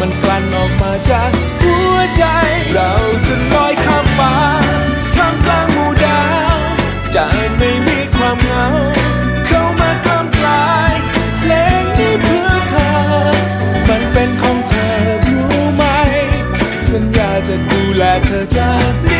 มันกลั่นออกมาจากหัวใจ เราจะลอยข้ามฟ้าท่ามกลางหมู่ดาวจะไม่มีความเหงา เข้ามากล้ำกลายเพลงนี้เพื่อเธอ มันเป็นของเธอรู้ไหม สัญญาจะดูแลเธอจากนี้